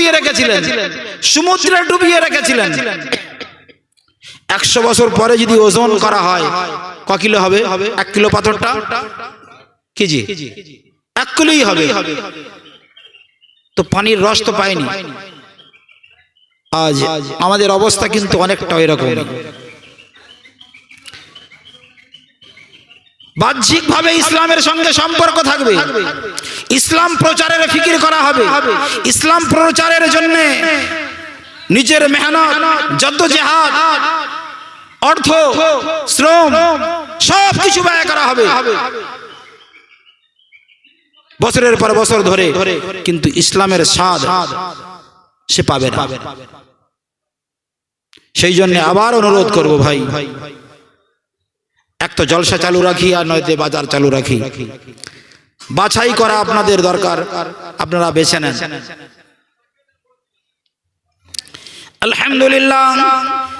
বুড়িয়ে রেখেছিলেন। সমুদ্রে ডুবিয়ে রেখেছিলেন। একশো বছর পরে যদি ওজন করা হয়, ক কিলো হবে? এক কিলো পাথরটা? কেজি? এক কিলোই হবে। তো পানির রস তো পায়নি আজ আমাদের অবস্থা কিন্তু অনেকটা এরকম। বাহ্যিক ভাবে ইসলামের সঙ্গে সম্পর্ক থাকবে। ইসলাম প্রচারের ফিকির করা হবে। ইসলাম প্রচারের জন্য নিজের মেহনত যত জেহাদ অর্থ, শ্রম, সব কিছু ব্যয় করা হবে। বছরের পর বছর ধরে কিন্তু ইসলামের স্বাদ সে পাবে না। সেই জন্য আবার অনুরোধ করব ভাই এক তো জলসা চালু রাখি আর নয়তে বাজার চালু রাখি। বাছাই করা আপনাদের দরকার, আপনারা বেছে নেন। আলহামদুলিল্লাহ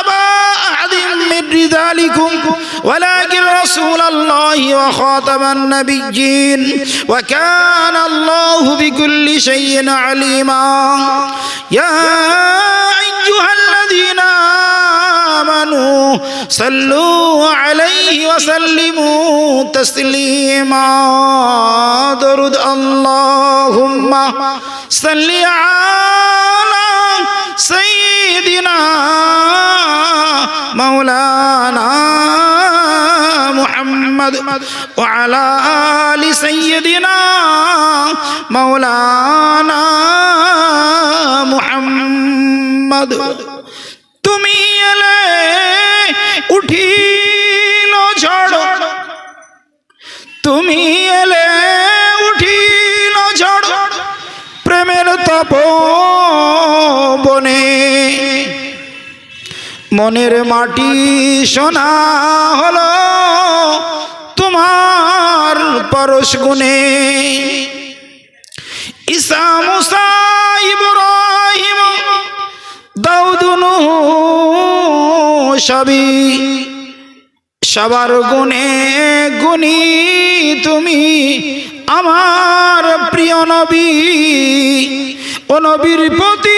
أبا أحد من رجالكم ولكن رسول الله وخاتم النبيين وكان الله بكل شيء عليما. يا أيها الذين آمنوا صلوا عليه وسلموا تسليما. درد اللهم صل على سيدنا مولانا محمد وعلى آل سيدنا مولانا محمد তুমি এলে উঠিল ঝড় তুমি এলে মনের মাটি সোনা হলো তোমার পরশ গুনে ঈসা মুসা ইব্রাহিম দাউদুনু সবই সবার গুণে গুণী তুমি। আমার প্রিয় নবী, ও নবীর প্রতি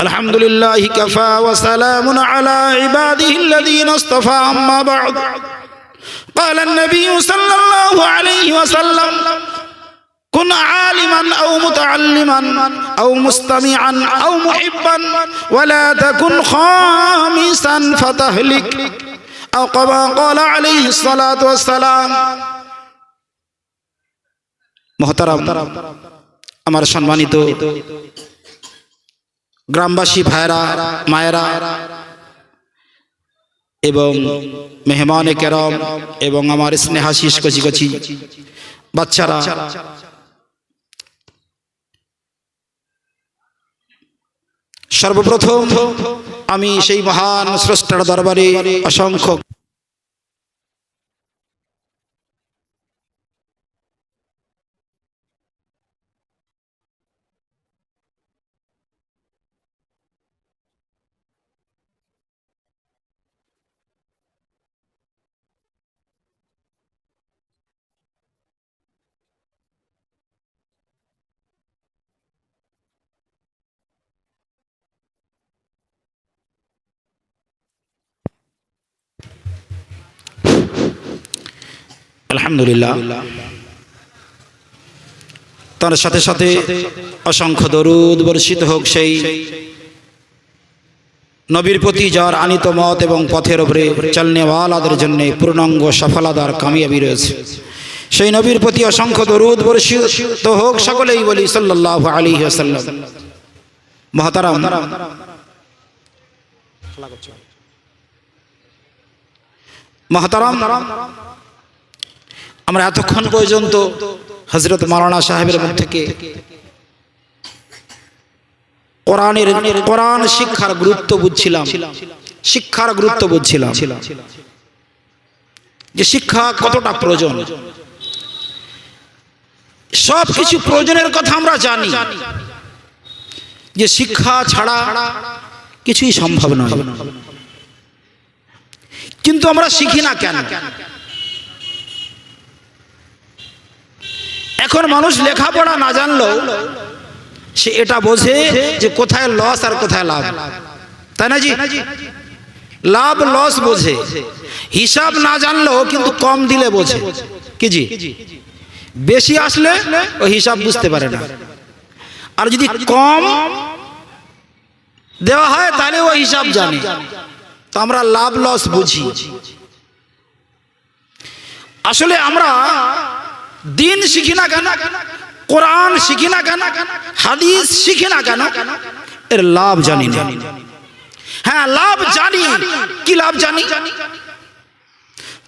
الحمد لله كفى وسلام على عباده الذين اصطفى أما بعد قال النبي صلى الله عليه وسلم كن عالما أو متعلما أو مستمعا أو محبا ولا تكن خامسا فتهلك أو كما قال عليه الصلاة والسلام محترم আমার সম্মানিত গ্রামবাসী ভাইরা, মায়েরা এবং মেহমানে কেরম এবং আমার স্নেহাশিস কচি কচি বাচ্চারা। সর্বপ্রথম আমি সেই মহান স্রষ্টার দরবারে অসংখ্য আলহামদুলিল্লাহ। তার সাথে সাথে অসংখ্য দরুদ বর্ষিত হোক সেই নবীর প্রতি যার আনিত মত এবং পথের ওপরে চালনেওয়ালাদের জন্য পূর্ণাঙ্গ সফলতার কামিয়াবি রয়েছে। সেই নবীর প্রতি অসংখ্য দরুদ বর্ষিত হোক সকলেই বলি সাল্লাহ আলী আসাল্লাম মহাতারাম। মহাতারাম। আমরা এতক্ষণ পর্যন্ত হজরত মারানা সাহেবের মুখ থেকে কোরআনের কোরআন শিক্ষার গুরুত্ব বুঝছিলাম, শিক্ষার গুরুত্ব বুঝছিলাম। যে শিক্ষা কতটা প্রয়োজন? সব কিছু প্রয়োজনের কথা আমরা জানি। যে শিক্ষা ছাড়া কিছুই সম্ভব নয়। কিন্তু আমরা শিখি না কেন? এখন মানুষ লেখাপড়া না জানলেও সে এটা বোঝে যে কোথায় লস আর কোথায় লাভ। তাই না জি? লাভ লস বোঝে। হিসাব না জানলেও কিন্তু কম দিলে বোঝে। কি জি? বেশি আসলে ও হিসাব বুঝতে পারে না। আর যদি কম দেওয়া হয়, তাহলে ও হিসাব জানে। তো আমরা লাভ লস বুঝি। আসলে আমরা দিন শিখি না কেন? কোরআন শিখি না কেন? হাদিস শিখি না কেন? এর লাভ জানি না। হ্যাঁ লাভ জানি। কি লাভ জানি?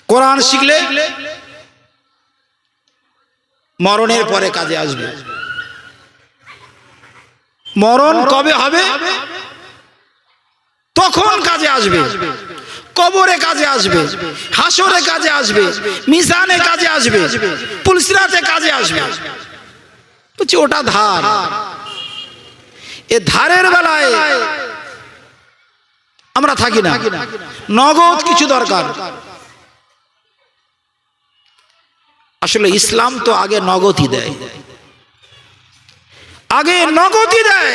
কোরআন শিখলে মরণের পরে কাজে আসবে। মরণ কবে হবে? তখন কাজে আসবে। কবরে কাজে আসবে, হাসরে কাজে আসবে, মিজানে কাজে আসবে, পুলসিরাতে কাজে আসবে। বলছি, ওটা ধার। এ ধারের বেলায় আমরা থাকি না। নগদ কিছু দরকার। আসলে ইসলাম তো আগে নগদই দেয়। আগে নগদই দেয়।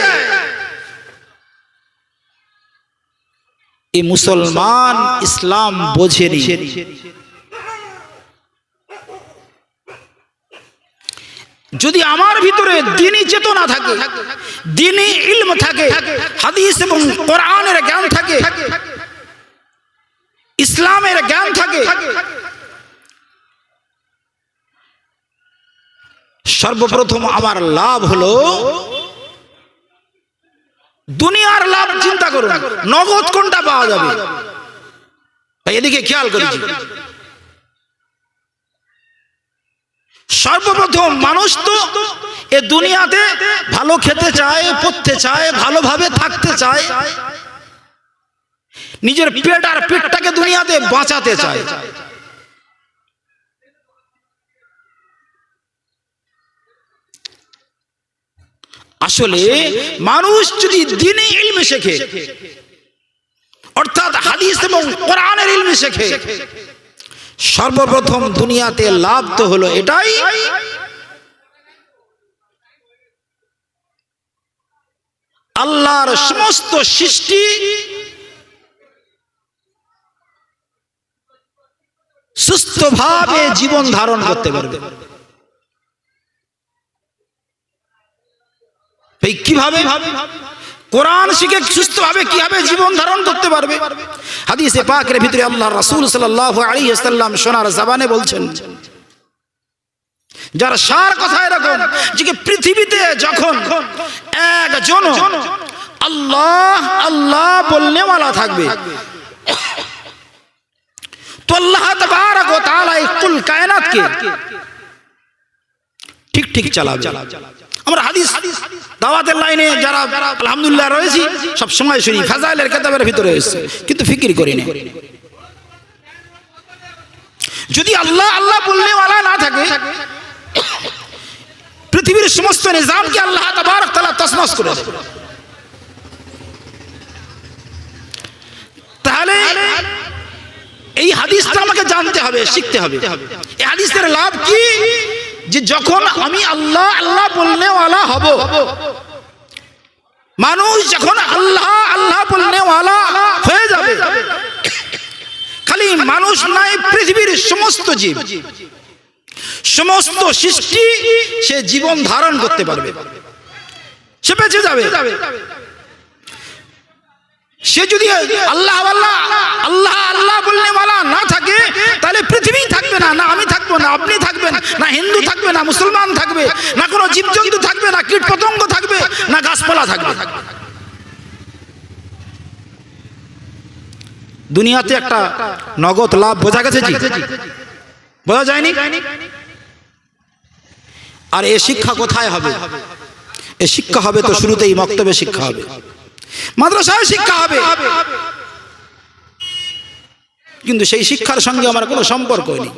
এই মুসলমান ইসলাম বোঝেনি। যদি আমার ভিতরে দিনই চেতনা থাকে, দিনই ইলম থাকে, হাদিস এবং কোরআনের জ্ঞান থাকে, ইসলামের জ্ঞান থাকে, সর্বপ্রথম আমার লাভ হলো দুনিয়ার লাভ চিন্তা করুন। নগদ কোনটা পাওয়া যাবে? এদিকে খেয়াল করেছি সর্বপ্রথম মানুষ তো এ দুনিয়াতে ভালো খেতে চায়, পড়তে চায়, ভালোভাবে থাকতে চায়। নিজের পেট আর পেটটাকে দুনিয়াতে বাঁচাতে চায়। আসলে মানুষ যদি দিনে ইলমে শেখে, অর্থাৎ হাদিস এবং কোরআনের ইলমে শেখে, সর্বপ্রথম দুনিয়াতে লাভ তো হলো এটাই। আল্লাহর সমস্ত সৃষ্টি সুস্থভাবে জীবন ধারণ করতে পারবে। এই কীভাবে কোরআন শিখে সুস্থভাবে কীভাবে জীবন ধারণ করতে পারবে? হাদিসে পাকের ভিতরে আল্লাহ রাসূল সাল্লাল্লাহু আলাইহি ওয়াসাল্লাম সোনার জবানে বলছেন, যার সার কথা এরকম যে পৃথিবীতে যখন একজন আল্লাহ আল্লাহ বলনেওয়ালা থাকবে, তো আল্লাহ তাবারক ওয়া তাআলা এই কুল কায়নাতকে ঠিক ঠিক চালাবে। আমরা হাদিস, দাওয়াতের লাইনে যারা আলহামদুলিল্লাহ রয়েছি, সব সময় শুনি, ফাজাইলের কেতাবের ভিতরে এসেছে, কিন্তু ফিকির করি না যদি আল্লাহ আল্লাহ বললে ওয়ালা না থাকে, পৃথিবীর সমস্ত নিজামকে আল্লাহ তাবারক তাআলা তসনস করে তাহলে এই হাদিসটা আমাকে জানতে হবে, শিখতে হবে। এই হাদিসের লাভ কি? যে যখন আমি আল্লাহ আল্লাহ বলনেওয়ালা হব। মানুষ যখন আল্লাহ আল্লাহ বলনেওয়ালা হয়ে যাবে। খালি মানুষ নাই, পৃথিবীর সমস্ত জীব। সমস্ত সৃষ্টি সে জীবন ধারণ করতে পারবে। সে বেঁচে যাবে। সে যদি আল্লাহ আল্লাহ আল্লাহ আল্লাহ বললে মালা না থাকে, তাহলে পৃথিবী থাকবে না না আমি থাকব, না আপনি থাকবেন, না হিন্দু থাকবে, না মুসলমান থাকবে, না কোনো জীবজন্তু থাকবে, না কীট পতঙ্গ থাকবে, না গাছপালা থাকবে। দুনিয়াতে একটা নগদ লাভ বোঝা গেছে বোঝা যায়নি? আর এ শিক্ষা কোথায় হবে? এ শিক্ষা হবে তো শুরুতেই মক্তবে শিক্ষা হবে। মাদ্রাসায় শিক্ষা হবে। কিন্তু সেই শিক্ষার সঙ্গে আমার কোনো সম্পর্ক নেই।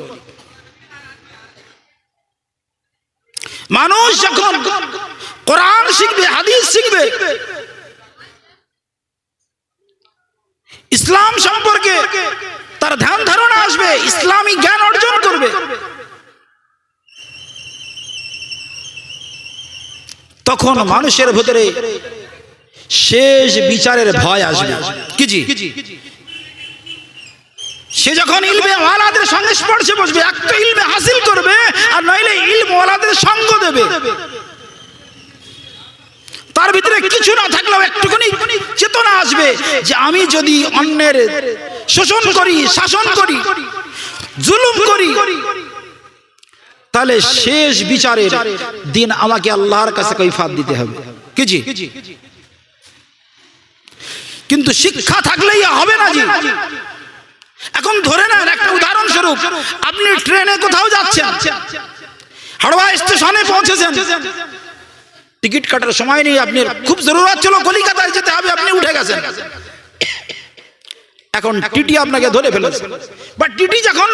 মানুষ যখন কোরআন শিখবে, হাদিস শিখবে, ইসলাম সম্পর্কে তার ধ্যান ধারণা আসবে, ইসলামী জ্ঞান অর্জন করবে। তখন মানুষের ভেতরে শেষ বিচারের ভয় আসবে। কি জি? সে যখন ইলমে ওয়ালাদের সঙ্গে স্পর্শে বসবে এক তো ইলমে হাসিল করবে আর নইলে ইলম ওয়ালাদের সঙ্গ দেবে। তার ভিতরে কিছু না থাকলেও একটুখানি চেতনা আসবে যে আমি যদি অন্যের শোষণ করি শাসন করি জুলুম করি তাহলে শেষ বিচারের দিন আমাকে আল্লাহর কাছে কৈফাত দিতে হবে। কি জি? কিন্তু শিক্ষা থাকলেই হবে না জি। এখন ধরে নেন একটা উদাহরণস্বরূপ আপনি ট্রেনে কোথাও যাচ্ছেন হাওড়া স্টেশনে পৌঁছেছেন টিকিট কাটার সময় নেই আপনি খুব জরুরত ছিল কলিকাতায় যেতে হবে আপনি উঠে গেছেন। এখন টিটি আপনাকে ধরে ফেলেছে। বা টিটি যখন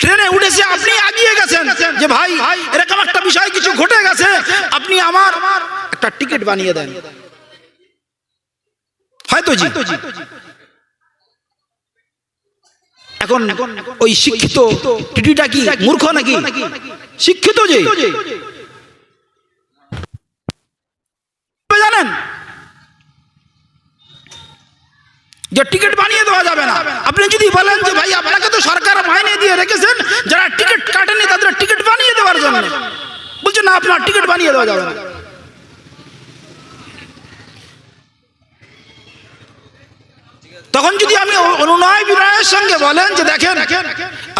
ট্রেনে উঠেছে আপনি আগিয়ে গেছেন যে ভাই এরকম একটা বিষয় কিছু ঘটে গেছে আপনি আমার একটা টিকিট বানিয়ে দেন। হয়তো জি এখন ওই শিক্ষিত টিটিটা কি মূর্খ নাকি? শিক্ষিত যে? জানেন যে টিকিট বানিয়ে দেওয়া যাবে না। আপনি যদি বলেন যে ভাই আপনাকে তো সরকার মাইনে দিয়ে রেখেছেন যারা টিকিট কাটেনি তাদের টিকিট বানিয়ে দেওয়ার জন্য। বলছে না আপনার টিকিট বানিয়ে দেওয়া যাবে না। তখন যদি আমি অনুনয় বিনয়ের সঙ্গে বলেন যে দেখেন,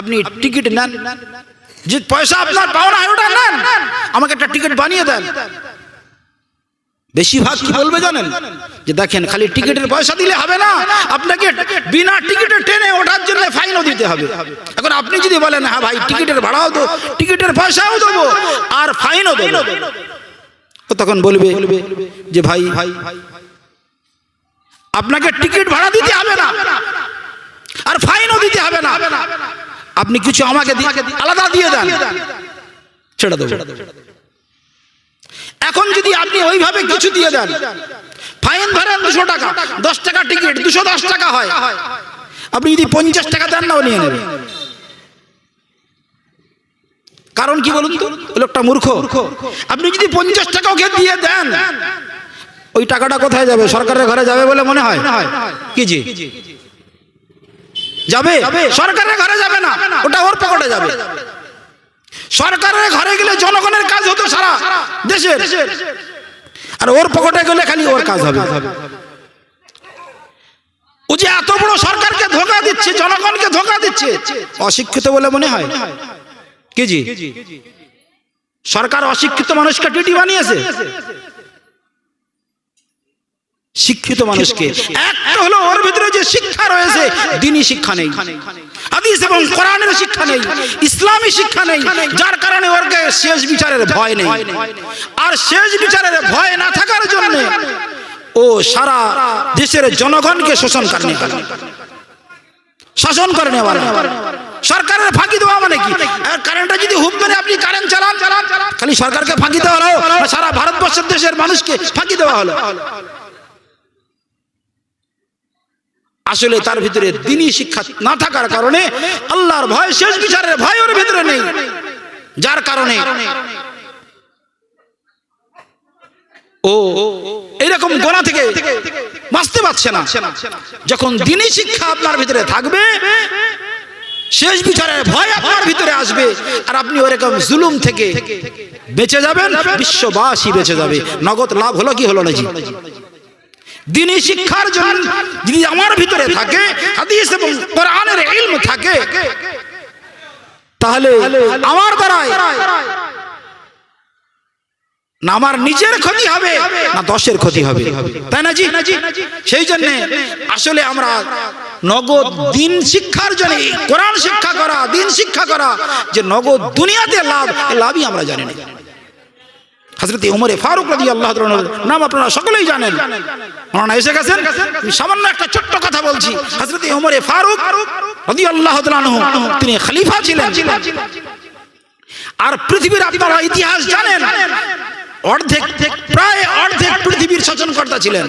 আপনি টিকিট নেন, যে পয়সা আপনার পাওনা হয় ওটা নেন, আমাকে একটা টিকিট বানিয়ে দেন। বেশিরভাগ কি বলবে জানেন? যে দেখেন, খালি টিকিটের পয়সা দিলে হবে না, আপনাকে বিনা টিকিটে ট্রেনে ওঠার জন্য ফাইনও দিতে হবে। এখন আপনি যদি বলেন হ্যাঁ ভাই, টিকিটের ভাড়াও তো টিকিটের পয়সাও দেবো, আর ফাইনও দেবো। তখন বলবে যে ভাই ভাই ভাই আপনাকে টিকিট ভাড়া দিতে হবে না। আর ফাইনও দিতে হবে না। আপনি কিছু আমাকে আলাদা দিয়ে দেন। ছেড়ে দেবো। এখন যদি আপনি ওইভাবে কিছু দিয়ে দেন, ফাইন ধরেন দুশো টাকা, দশ টাকা টিকিট, দুশো দশ টাকা হয়। আপনি যদি পঞ্চাশ টাকা দেন নাও নিয়ে নেবে। কারণ কি বলুন তো? লোকটা মূর্খ। আপনি যদি পঞ্চাশ টাকা ওকে দিয়ে দেন ওই টাকাটা কোথায় যাবে? সরকারের ঘরে যাবে বলে মনে হয়? কি জি? যাবে? সরকারের ঘরে যাবে না। ওটা ওর পকেটে যাবে। সরকারের ঘরে গেলে জনগণের কাজ হতো সারা দেশের। আর ওর পকেটে গেলে খালি ওর কাজ হবে। ও যে এত বড় সরকারকে ধোকা দিচ্ছে, জনগণকে ধোকা দিচ্ছে, অশিক্ষিত বলে মনে হয়? কি জি? সরকার অশিক্ষিত মানুষকে টিটি বানিয়েছে? শিক্ষিত মানুষকে। একটা হলো ওর ভিতরে যে শিক্ষা রয়েছে দিনই শিক্ষা নেই। হাদিস এবং কোরআনের শিক্ষা নেই ইসলামী শিক্ষা নেই যার কারণে ওরকে শেষ বিচারের ভয় নেই। আর শেষ বিচারের ভয় না থাকার জন্য ও সারা দেশের জনগণকে শোষণ করে শাসন করে নেওয়ার সরকারের ফাঁকি দেওয়া মানে কি? কারেন্টটা যদি হুপ মেরে আপনি কারেন্ট চালান খালি সরকারকে ফাঁকি দেওয়া হলো সারা ভারতবর্ষের দেশের মানুষকে ফাঁকি দেওয়া হলো? আসলে তার ভিতরে দিনই শিক্ষা না থাকার কারণে আল্লাহর ভয়, শেষ বিচারের ভয় ওর ভিতরে নেই। যার কারণে ও এইরকম গোনা থেকে বাঁচতে পারছে না। যখন দিনই শিক্ষা আপনার ভিতরে থাকবে, শেষ বিচারের ভয় আপনার ভিতরে আসবে, আর আপনি ওরকম জুলুম থেকে বেঁচে যাবেন, বিশ্ববাসী বেঁচে যাবে। নগদ লাভ হলো কি হলো না জি? দিনী শিক্ষার জন্য যদি আমার ভিতরে থাকে, হাদিস এবং কোরআনের ইলম থাকে, তাহলে আমার দ্বারাই না আমার নিজের ক্ষতি হবে, না দশের ক্ষতি হবে। তাই না জি? সেই জন্য আসলে আমরা নগদ দিন শিক্ষার জন্য, কোরআন শিক্ষা করা, দিন শিক্ষা করা, যে নগদ দুনিয়াতে লাভ লাভই আমরা জানি না। হজরত উমরে ফারুক রাজি আল্লাহ নাম আপনারা সকলেই জানেন। ওনারা এসে গেছেন। সামান্য একটা ছোট্ট কথা বলছি। হজরত উমরে ফারুক রাজি আল্লাহ তিনি খলিফা ছিলেন। আর পৃথিবীর আপনারা ইতিহাস জানেন, অর্ধেক, প্রায় অর্ধেক পৃথিবীর শাসনকর্তা ছিলেন।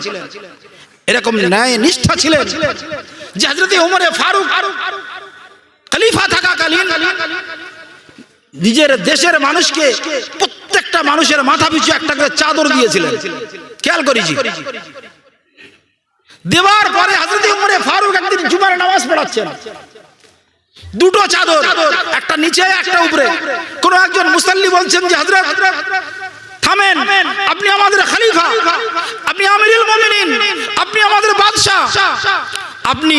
এরকম ন্যায় নিষ্ঠা ছিলেন যে হজরত উমরে ফারুক খলিফা থাকাকালীন নিজের দেশের মানুষকে প্রত্যেকটা মানুষের মাথা পিছু একটা করে চাদর দিয়েছিলেন। খেয়াল করেছি। দেওয়ার পরে হজরত উমরে ফারুক একদিন জুমার নামাজ পড়াচ্ছেন। দুটো চাদর, একটা নিচে, একটা উপরে। কোন একজন মুসাল্লি বলছেন যে হজরত থামেন, আপনি আমাদের খলিফা, আপনি আমিরুল মুমিনিন, আপনি আমাদের বাদশা আপনি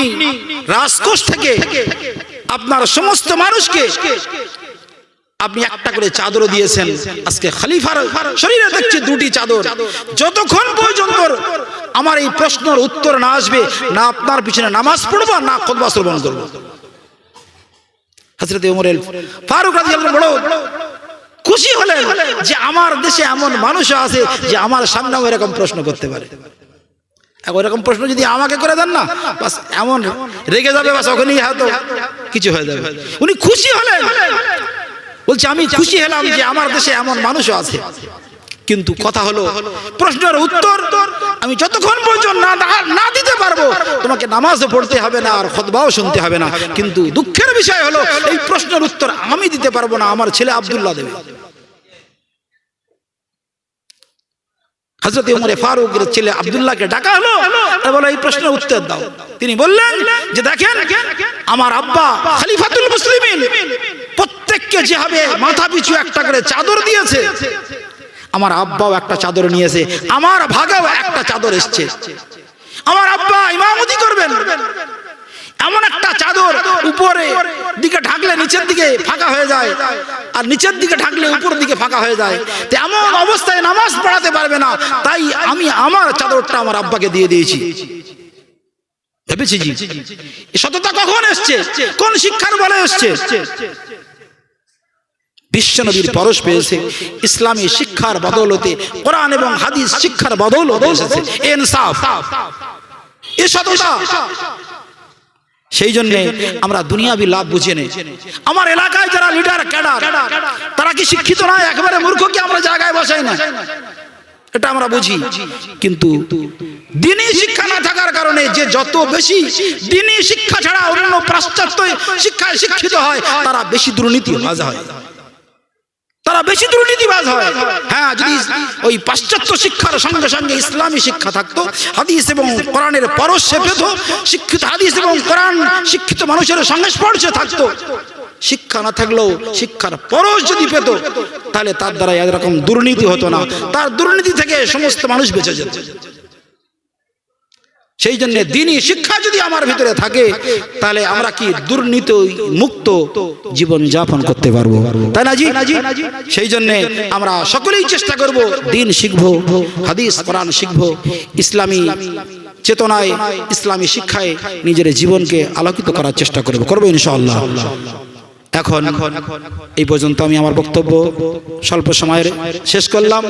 রাজকোষ থেকে আপনার সমস্ত মানুষকে আপনি একটা করে চাদর দিয়েছেন। আজকে খলিফার শরীরে দেখছি দুটি চাদর। যতক্ষণ পর্যন্ত আমার এই প্রশ্নের উত্তর না আসবে, না আপনার পিছনে নামাজ পড়ব, না খোদবা শ্রবণ করব। হজরত উমরের ফারুক বড় খুশি হলেন যে আমার দেশে এমন মানুষ আছে যে আমার সামনেও এরকম প্রশ্ন করতে পারে। এরকম প্রশ্ন যদি আমাকে করে দেন না, বাস এমন রেগে যাবে, বাস ওখানেই হয়তো কিছু হয়ে যাবে। উনি খুশি হলেন বলছে আমি খুশি হলাম যে আমার দেশে এমন মানুষও আছে। কিন্তু কথা হলো প্রশ্নের উত্তর আমি যতক্ষণ পর্যন্ত না না দিতে পারব তোমাকে নামাজও পড়তে হবে না আর খতবাও শুনতে হবে না। কিন্তু দুঃখের বিষয় হলো এই প্রশ্নের উত্তর আমি দিতে পারব না আমার ছেলে আব্দুল্লাহ দেবে। হজরত উমরে ফারুকের ছেলে আব্দুল্লাহকে ডাকা হলো আর বলো এই প্রশ্নের উত্তর দাও। তিনি বললেন যে দেখেন আমার আব্বা খলিফাতুল মুসলিমিন প্রত্যেককে যেভাবে মাথা পিছু একটা করে চাদর দিয়েছে। আমার আব্বাও একটা চাদর নিয়েছে, আমার ভাগেও একটা চাদর এসছে। আমার আব্বা ইমামতি করবেন। এমন একটা চাদর উপরে দিকে ঢাকলে নিচের দিকে ফাঁকা হয়ে যায় আর নিচের দিকে ঢাকলে উপর দিকে ফাঁকা হয়ে যায়। তো এমন অবস্থায় নামাজ পড়াতে পারবে না, তাই আমি আমার চাদরটা আমার আব্বাকে দিয়ে দিয়েছি। ভেবেছি সততা কখন এসছে? কোন শিক্ষার বলে এসছে? বিশ্বনবীর পরশ পেয়েছে ইসলামী শিক্ষার বদৌলতে কোরআন এবং হাদিস শিক্ষার বদৌলতে এসেছে। ইনসাফ। এ সততা সেই জন্য আমরা দুনিয়াবি লাভ বুঝে নেই। আমার এলাকায় যারা লিডার ক্যাডার তারা কি শিক্ষিত নয়? একেবারে মূর্খ কি আমরা জায়গায় বসাই না? এটা আমরা বুঝি। কিন্তু দিনই শিক্ষা না থাকার কারণে যে যত বেশি দিনই শিক্ষা ছাড়া অন্য পাশ্চাত্য শিক্ষায় শিক্ষিত হয় তারা বেশি দুর্নীতি বাজ হয় তারা বেশি দুর্নীতিবাজ হয়। হ্যাঁ। যদি ওই পাশ্চাত্য শিক্ষার সঙ্গে সঙ্গে ইসলামী শিক্ষা থাকতো হাদিস এবং কোরআনের পরশে পেত শিক্ষিত হাদিস এবং কোরআন শিক্ষিত মানুষের সঙ্গে স্পর্শে থাকতো। শিক্ষা না থাকলেও শিক্ষার পরশ যদি পেত তাহলে তার দ্বারা এরকম দুর্নীতি হতো না। তার দুর্নীতি থেকে সমস্ত মানুষ বেঁচে যেত। সেই জন্য দিনই শিক্ষা যদি আমার ভিতরে থাকে তাহলে আমরা কি দুর্নীতি মুক্ত জীবন যাপন করতে পারব? তাই না জি? সেই জন্য আমরা সকলেই চেষ্টা করব দিন শিখব হাদিস কোরআন শিখব ইসলামী চেতনায় ইসলামী শিক্ষায় নিজের জীবনকে আলোকিত করার চেষ্টা করব। করব ইনশাআল্লাহ। এখন এই পর্যন্ত আমি আমার বক্তব্য স্বল্প সময়ের শেষ করলাম।